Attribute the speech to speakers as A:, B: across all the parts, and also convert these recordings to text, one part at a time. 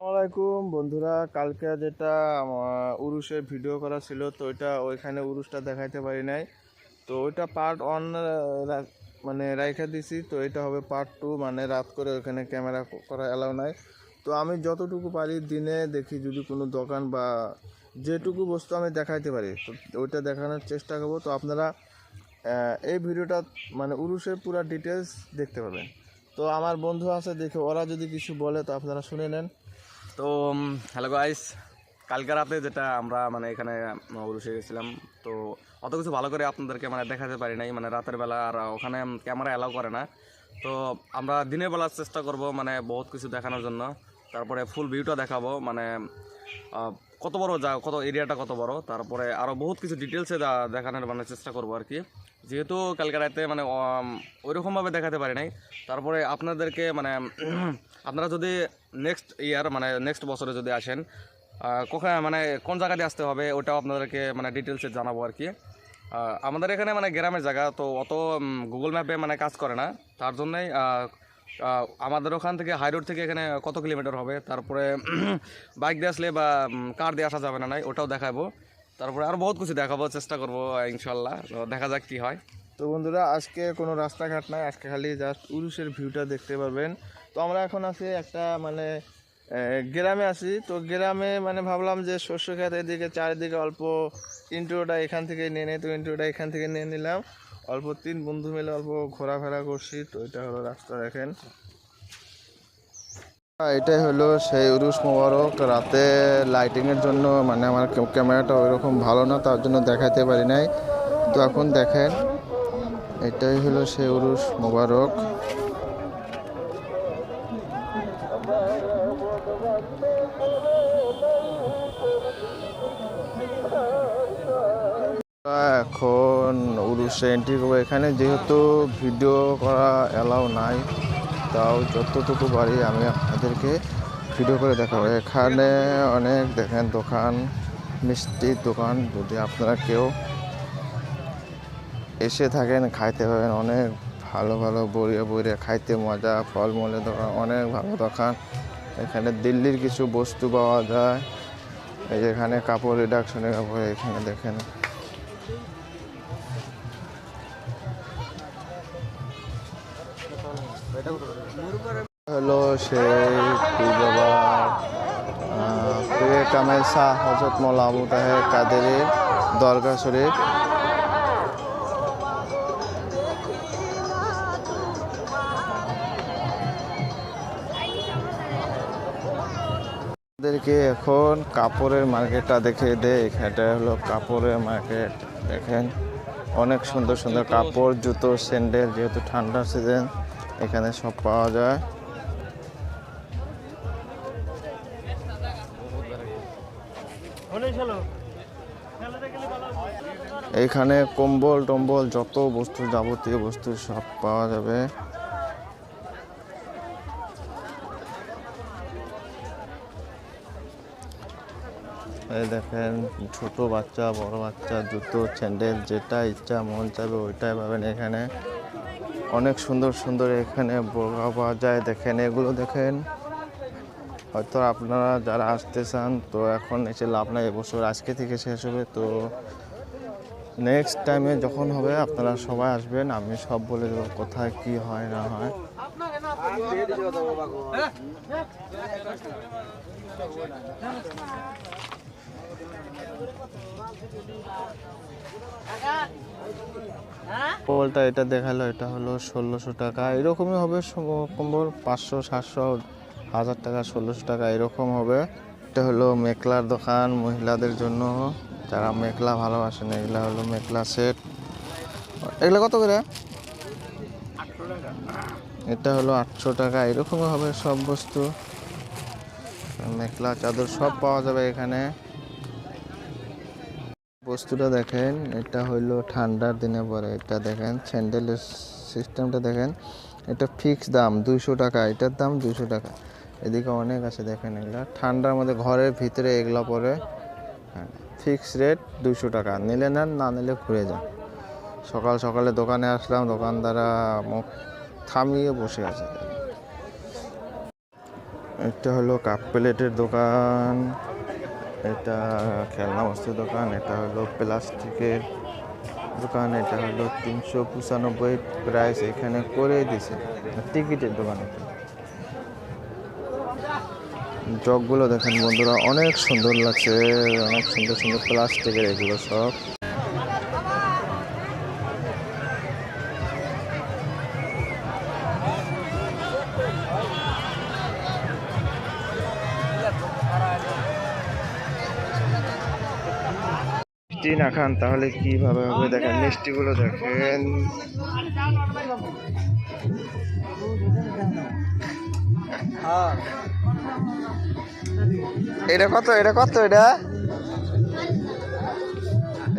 A: আসসালামাইকুম বন্ধুরা, কালকে যেটা উরুষের ভিডিও করা ছিল, তো ওইটা ওইখানে উরুষটা দেখাইতে পারি নাই। তো ওইটা পার্ট অন মানে রাইখা দিছি, তো এটা হবে পার্ট টু মানে রাত করে ওইখানে ক্যামেরা করা অ্যালাউ নাই। তো আমি যতটুকু পারি দিনে দেখি, যদি কোনো দোকান বা যেটুকু বস্তু আমি দেখাইতে পারি, তো ওইটা দেখানোর চেষ্টা করব। তো আপনারা এই ভিডিওটা মানে উরুষের পুরো ডিটেলস দেখতে পাবেন। তো আমার বন্ধু আছে, দেখে ওরা যদি কিছু বলে, তো আপনারা শুনে নেন।
B: তো হ্যালো গাইস কালকে রাতে যেটা আমরা মানে এখানে উরুষে গেছিলাম। তো, অত কিছু ভালো করে আপনাদেরকে মানে দেখাতে পারি নাই। মানে রাতের বেলা আর ওখানে ক্যামেরা অ্যালাউ করে না। তো, আমরা দিনের বেলা চেষ্টা করব মানে বহুত কিছু দেখানোর জন্য। তারপরে ফুল ভিউটা দেখাবো। মানে কত বড় যা, কত এরিয়াটা কত বড়। তারপরে আরও বহুত কিছু ডিটেলসে দেখানোর মানে চেষ্টা করব আর কি। যেহেতু কালকে রাতে মানে ওইরকমভাবে দেখাতে পারি নাই। তারপরে আপনাদেরকে মানে আপনারা যদি নেক্সট ইয়ার মানে নেক্সট বছরে যদি আসেন কোথায় মানে কোন জায়গাতে আসতে হবে, ওটাও আপনাদেরকে মানে ডিটেলসে জানাব আর কি। আমাদের এখানে মানে গ্রামের জায়গা, তো অত গুগল ম্যাপে মানে কাজ করে না। তার জন্যই আমাদের ওখান থেকে হাই রোড থেকে এখানে কত কিলোমিটার হবে, তারপরে বাইক দিয়ে আসলে বা কার দিয়ে আসা যাবে না নাই, ওটাও দেখাবো। তারপরে আর বহুত কিছু দেখাবো, চেষ্টা করব, ইনশাল্লাহ। তো দেখা যাক কী হয়।
A: তো বন্ধুরা, আজকে কোনো রাস্তাঘাট নাই, আজকে খালি জাস্ট উরুষের ভিউটা দেখতে পারবেন। তো আমরা এখন আছি একটা মানে গ্রামে আছি। তো গ্রামে মানে ভাবলাম যে শস্য খেত এদিকে চারিদিকে অল্প ইন্ট্রোটা এখান থেকে নিয়ে নেই, তো ইন্ট্রোটা এখান থেকে নিয়ে নিলাম। অল্প তিন বন্ধু মিলে অল্প ঘোরাফেরা করছি, তো এটা হলো রাস্তা দেখেন। এটাই হলো সেই উরুস মোবারক। রাতে লাইটিংয়ের জন্য মানে আমার ক্যা- ক্যামেরাটা ওইরকম ভালো না, তার জন্য দেখাতে পারি নাই। তো এখন দেখেন, এটাই হলো সেই উরুস মোবারক। এখন উরুসে এন্ট্রি করব। এখানে যেহেতু ভিডিও করা অ্যালাউ নাই তাও যতটুকু পারি আমি আপনাদেরকে ভিডিও করে দেখাবো। এখানে অনেক দেখেন দোকান, মিষ্টির দোকান। যদি আপনারা কেউ এসে থাকেন, খাইতে পারেন অনেক ভালো ভালো বইয়ে বইয়ে খাইতে মজা, ফলমূলের দোকান, অনেক ভালো দোকান। এখানে দিল্লির কিছু বস্তু পাওয়া যায়। এই যে এখানে কাপড় রিডাকশনের কাপড় এখানে দেখেন। হলো সেই কামেল শাহ হজরত আবু তাহের কাদেরের দরগা শরীফ। আমাদেরকে এখন কাপড়ের মার্কেটটা দেখে দেয় এখানটা হলো কাপড়ের মার্কেট, দেখেন। অনেক সুন্দর সুন্দর কাপড়, জুতো, স্যান্ডেল, যেহেতু ঠান্ডার সিজন এখানে সব পাওয়া যায়। এখানে কম্বল টম্বল যত বস্তু যাবতীয় বস্তু সব পাওয়া যাবে। এই দেখেন, ছোট বাচ্চা, বড় বাচ্চা, জুতো, স্যান্ডেল, যেটা ইচ্ছা, মন চাইবে ওইটাই পাবেন এখানে। অনেক সুন্দর সুন্দর এখানে বোরকা পাওয়া যায় দেখেন, এগুলো দেখেন। হয়তো আপনারা যারা আসতে চান, তো এখন এসে লাভ নাই এবছর আজকে থেকে শেষ হবে, তো নেক্সট টাইমে যখন হবে, আপনারা সবাই আসবেন, আমি সব বলে দেবো কোথায় কি হয়, না হয়। কম্বলটা এটা দেখাল, এটা হলো ষোলোশো টাকা। এরকমই হবে কম্বল পাঁচশো, সাতশো, হাজার টাকা, ষোলোশো টাকা, এরকম হবে। এটা হলো মেকলার দোকান মহিলাদের জন্য। যারা মেকলা ভালোবাসেন, এগুলা হলো মেকলা সেট। এগুলো কত করে? এটা হলো আটশো টাকা, এরকমই হবে সব বস্তু। মেকলা চাদর সব পাওয়া যাবে এখানে। বস্তুটা দেখেন, এটা হইল ঠান্ডার দিনে পরে, এটা দেখেন, স্যান্ডেলের সিস্টেমটা দেখেন, এটা ফিক্স দাম দুইশো টাকা, এটার দাম দুইশো টাকা। এদিকে অনেক আছে, দেখেন এগুলা। ঠান্ডার মধ্যে ঘরের ভিতরে এগুলা পরে ফিক্স রেট দুইশো টাকা। নিলে নেন, না নিলে ঘুরে যান। সকাল সকালে দোকানে আসলাম দোকানদাররা মুখ থামিয়ে বসে আছে। এটা হলো কাপ প্লেটের দোকান। এটা খেলনা বস্তুর দোকান, এটা হলো প্লাস্টিকের দোকান, এটা হলো তিনশো পঁচানব্বই প্রাইস এখানে করে দিছে, টিকিটের দোকান এটা। জগগুলো দেখেন বন্ধুরা, অনেক সুন্দর লাগছে, অনেক সুন্দর সুন্দর প্লাস্টিকের এগুলো সব। মিষ্টি না খান তাহলে কীভাবে হবে? দেখেন মিষ্টিগুলো দেখেন। এটা কত? এটা কত এটা?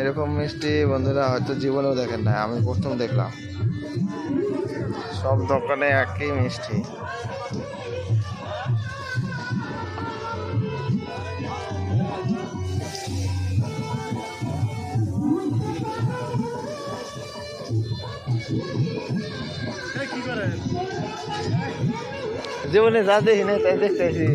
A: এরকম মিষ্টি বন্ধুরা হয়তো জীবনেও দেখেন না আমি প্রথম দেখলাম। সব দোকানে একই মিষ্টি। জীবনে যা দেখি না তাই দেখতেছি